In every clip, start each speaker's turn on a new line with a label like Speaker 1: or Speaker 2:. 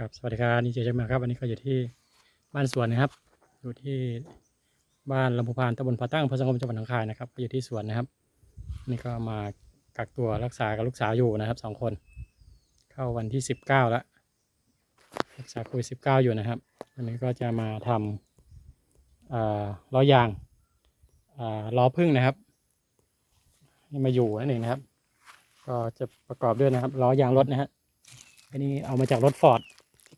Speaker 1: ครับสวัสดีครับนี่เจเจมาครับวันนี้ก็อยู่ที่บ้านสวนนะครับ อยู่ที่บ้านลำพูพานตำบลผาตั้งอำเภอสังคมจังหวัดหนองคายนะครับก็อยู่ที่สวนนะครับ นี่ก็มากักตัวรักษากับลูกสาวอยู่นะครับสองคน เข้าวันที่สิบเก้าแล้วรักษาโควิดสิบเก้าอยู่นะครับวันนี้ก็จะมาทำอ่าล้อยางอ่าล้อพึ่งนะครับนี่มาอยู่นั่นเองนะครับ ก็จะประกอบด้วยนะครับล้อยางรถนะฮะอันนี้เอามาจากรถฟอร์ด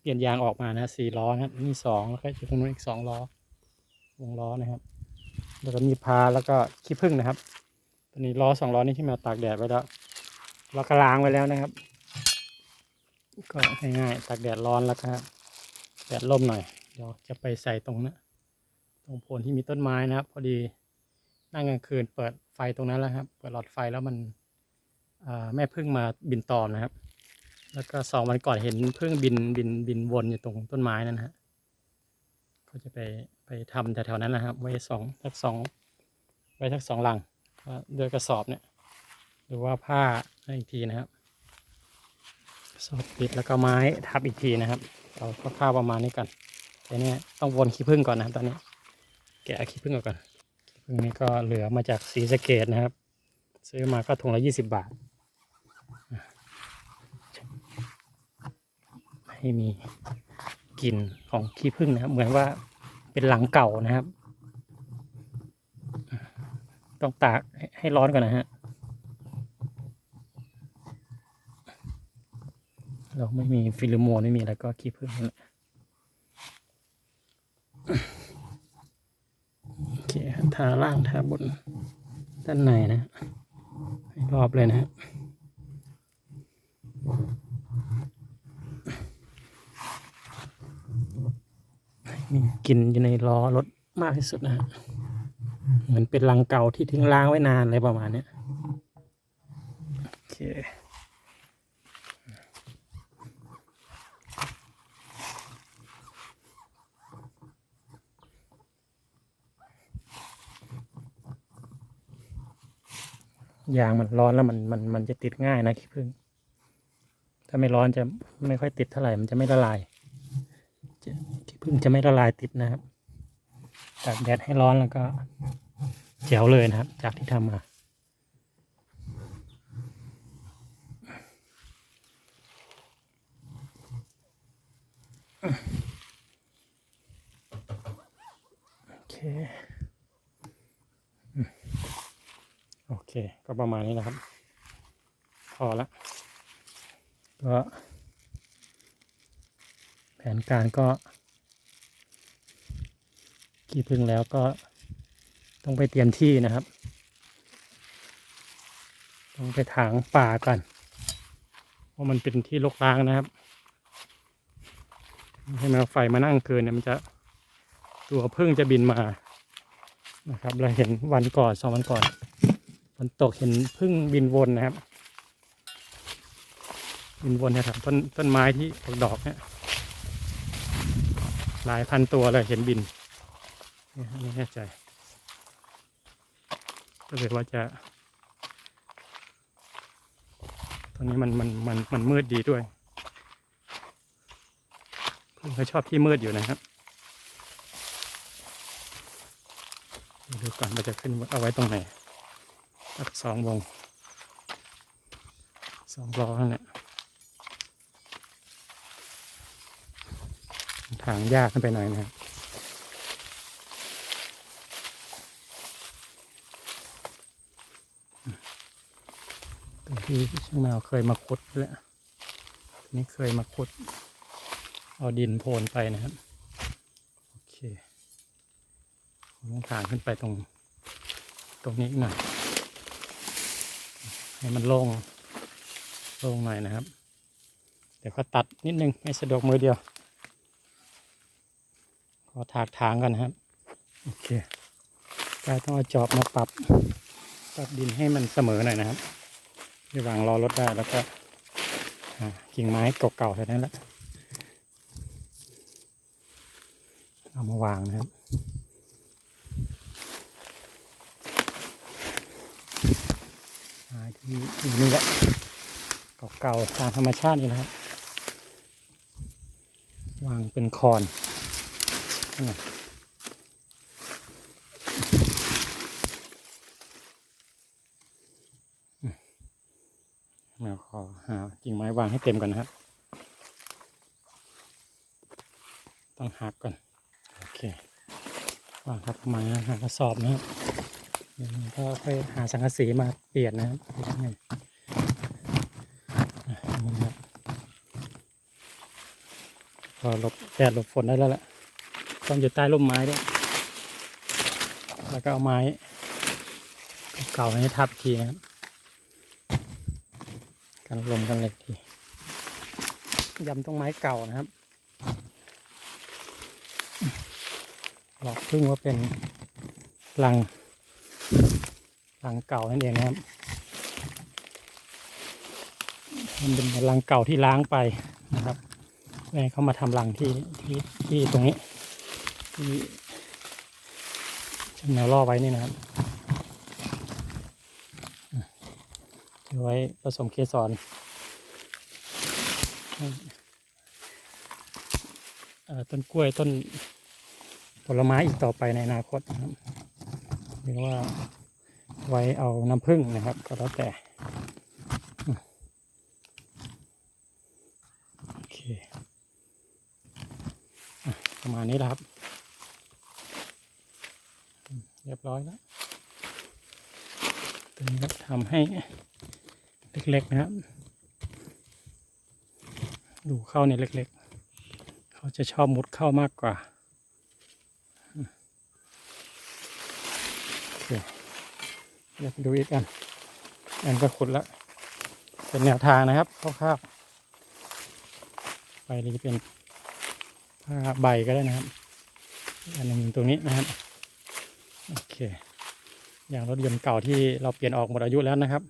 Speaker 1: ลี่ยนยางออกมานะสี่ล้อนะครับนี่สองแล้วก็อยู่ตรงนู้นอีกสองล้อวงล้อนะครับ แล้วก็มีพาแล้วก็ขี้ผึ้งนะครับตัวนี้ล้อสองล้อนี่ที่มาตากแดดไว้แล้วเราก็ล้างไว้แล้วนะครับ ก็ง่ายๆตากแดดร้อนแล้วก็แดดร่มหน่อยเดี๋ยวจะไปใส่ตรงนั้นตรงโพนที่มีต้นไม้นะครับ พอดีนั่งกลางคืนเปิดไฟตรงนั้นแล้วครับ เปิดหลอดไฟแล้วมันแม่พึ่งมาบินตอมนะครับ แล้วก็สองวันก่อนเห็นพึ่งบินบินบินวนอยู่ตรงต้นไม้นั่นนะฮะก็จะไปไปทำแถวๆนั้นนะครับ ไว้สองสักสองไว้สักสองลังก็ด้วยกระสอบเนี่ย หรือว่าผ้าให้อีกทีนะครับสอบปิดแล้วก็ไม้ทับอีกทีนะครับ เราก็ข้าวประมาณนี้ก่อนแต่เนี่ยต้องวนขี้ผึ้งก่อนนะครับตอนนี้ แกะขี้ผึ้งก่อนขี้ผึ้งนี่ก็เหลือมาจากสีสเกดนะครับ ซื้อมาก็ถุงละยี่สิบบาท ให้มีกลิ่นของขี้ผึ้งนะครับ เหมือนว่าเป็นหลังเก่านะครับ ต้องตากให้ร้อนก่อนนะฮะเราไม่มีฟิลโมนไม่มีอะไรก็ขี้ผึ้งนั่นแหละโอเคทาล่างทาบนด้านในนะให้รอบเลยนะฮะ มีกลิ่นอยู่ในล้อรถมากที่สุดนะฮะเหมือนเป็นลังเก่าที่ทิ้งล้างไว้นานอะไรประมาณเนี้ยโอเคยางมันร้อนแล้วมันมันมันจะติดง่ายนะขี้ผึ้งถ้าไม่ร้อนจะไม่ค่อยติดเท่าไหร่มันจะไม่ละลาย พึ่งจะไม่ละลายติดนะครับตากแดดให้ร้อนแล้วก็แจ๋วเลยนะครับ จากที่ทำมาโอเค โอเค ก็ประมาณนี้นะครับ พอละก็แผนการก็ กี่พึ่งแล้วก็ต้องไปเตรียมที่นะครับ ต้องไปถางป่าก่อนเพราะมันเป็นที่รกร้างนะครับไม่ให้แมวไฟมานั่งเกินเนี่ยมันจะตัวพึ่งจะบินมานะครับ เราเห็นวันก่อนสองวันก่อนฝนตกเห็นพึ่งบินวนนะครับ บินวนนี่ยครับต้นต้นไม้ที่ออกดอกเนี่ยหลายพันตัวเลยเห็นบิน ไม่แน่ใจก็เลยว่าจะตอนนี้มันมันมันมันมืดดีด้วยผมก็ชอบที่มืดอยู่นะครับดูก่อนว่าจะขึ้นเอาไว้ตรงไหนสักสองวงสองล้อนั่นแหละทางยากขึ้นไปหน่อยนะครับ ตรง ที่ช่างแมวเคยมาขุดแล้วนี่เคยมาขุด เอาดินโพนไปนะครับ โอเคผมต้องทางขึ้นไปตรง ตรงนี้หน่อย ให้มันโล่งโล่งหน่อยนะครับ เดี๋ยวก็ตัดนิดนึงไม่สะดวกมือเดียวขอถากถางกันนะครับ โอเคกายต้องเอาจอบมาปรับปรับดินให้มันเสมอหน่อยนะครับ ระหว่างรอรถได้แล้วก็กิ่งไม้เก่าๆแถวนั้นแหละเอามาวางนะครับหาที่ที่นี่แหละเก่าๆตามธรรมชาตินี่นะครับ วางเป็นคอนนี่อืมเราขอหา กิ่งไม้วางให้เต็มก่อนนะครับ ต้องหักก่อน โอเควางทับมาหากระสอบนะครับเดี๋ยวก็ค่อยหาสังกะสีมาเปลี่ยนนะครับนี่อะมุมนี้พอหลบแดดหลบฝนได้แล้วแหละต้องอยู่ใต้ร่มไม้ด้วย แล้วก็เอาไม้เก่าให้ทับทีนะครับ กันลมกันเหล็กทียำตรงไม้เก่านะครับ หลอกพึ่งว่าเป็นรังรังเก่านั่นเองนะครับมันเป็นรังเก่าที่ล้างไปนะครับแม่เขามาทำรังที่ที่ที่ตรงนี้ที่ทำแนวล่อไว้นี่นะครับเอา ไว้ผสมเกสรให้เอ่อต้นกล้วยต้นผลไม้อีกต่อไปในอนาคตนะครับหรือว่าไว้เอาน้ำผึ้งนะครับ ก็แล้วแต่โอเคประมาณนี้แหละครับ เรียบร้อยแล้ว ตัวนี้ก็ทำให้เล็กๆนะครับ ดูเข้าเนี่ยเล็กๆ เขาจะชอบมุดเข้ามากกว่าเดี๋ยวดูอีกกัน อันก็ขุดแล้วเป็นแนวทางนะครับคร่าวๆใบนี้จะเป็นผ้าใบก็ได้นะครับ อันหนึ่งตรงนี้นะครับ โอเค อย่างรถยนต์เก่าที่เราเปลี่ยนออกหมดอายุแล้วนะครับ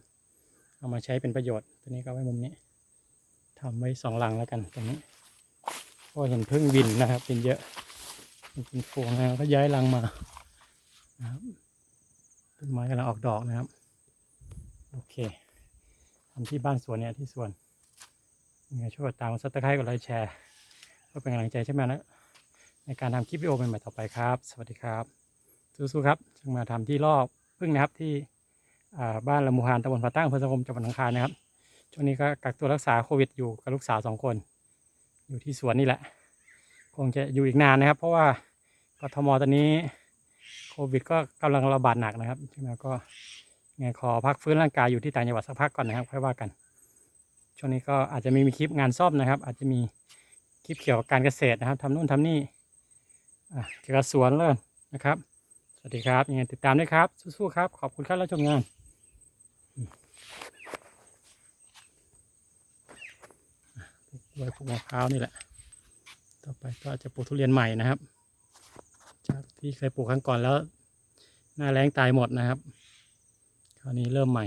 Speaker 1: เอามาใช้เป็นประโยชน์ ตัวนี้ก็ไว้มุมนี้ทำไว้สองลังแล้วกันตรงนี้เพราะเห็นพึ่งบินนะครับ เป็นเยอะเป็นพวงนะก็ย้ายรังมานะครับต้นไม้กำลังออกดอกนะครับ โอเคทำที่บ้านสวนเนี่ยที่สวนยังไงช่วยกดตามซับสไครต์กดไลค์แชร์เพื่อเป็นกำลังใจใช่ไหมนะในการทำคลิปวิดีโอใหม่ๆต่อไปครับ สวัสดีครับ สู้ๆครับจึงมาทำที่รอบ พึ่งนะครับที่บ้านละมูฮานตำบลผาตั้งอำเภอสังคมจังหวัดหนองคายนะครับ ช่วงนี้ก็กักตัวรักษาโควิดอยู่กับลูกสาวสองคน อยู่ที่สวนนี่แหละ คงจะอยู่อีกนานนะครับ เพราะว่ากทมตอนนี้โควิดก็กำลังระบาดหนักนะครับใช่ไหมก็ไงขอพักฟื้นร่างกายอยู่ที่ต่างจังหวัดสักพักก่อนนะครับค่อยว่ากันช่วงนี้ก็อาจจะมีมีคลิปงานซ่อมนะครับ อาจจะมีคลิปเกี่ยวกับการเกษตรนะครับทำนู่นทำนี่เกี่ยวกับสวนเลยนะครับ วัสดีครับยังไงติดตามด้วยครับ สู้ๆครับ ขอบคุณครับแล้วชมงานไว้ปลูกมะพร้าวนี่แหละ ต่อไปก็จะปลูกทุเรียนใหม่นะครับ จากที่เคยปลูกครั้งก่อนแล้ว หน้าแรงตายหมดนะครับ คราวนี้เริ่มใหม่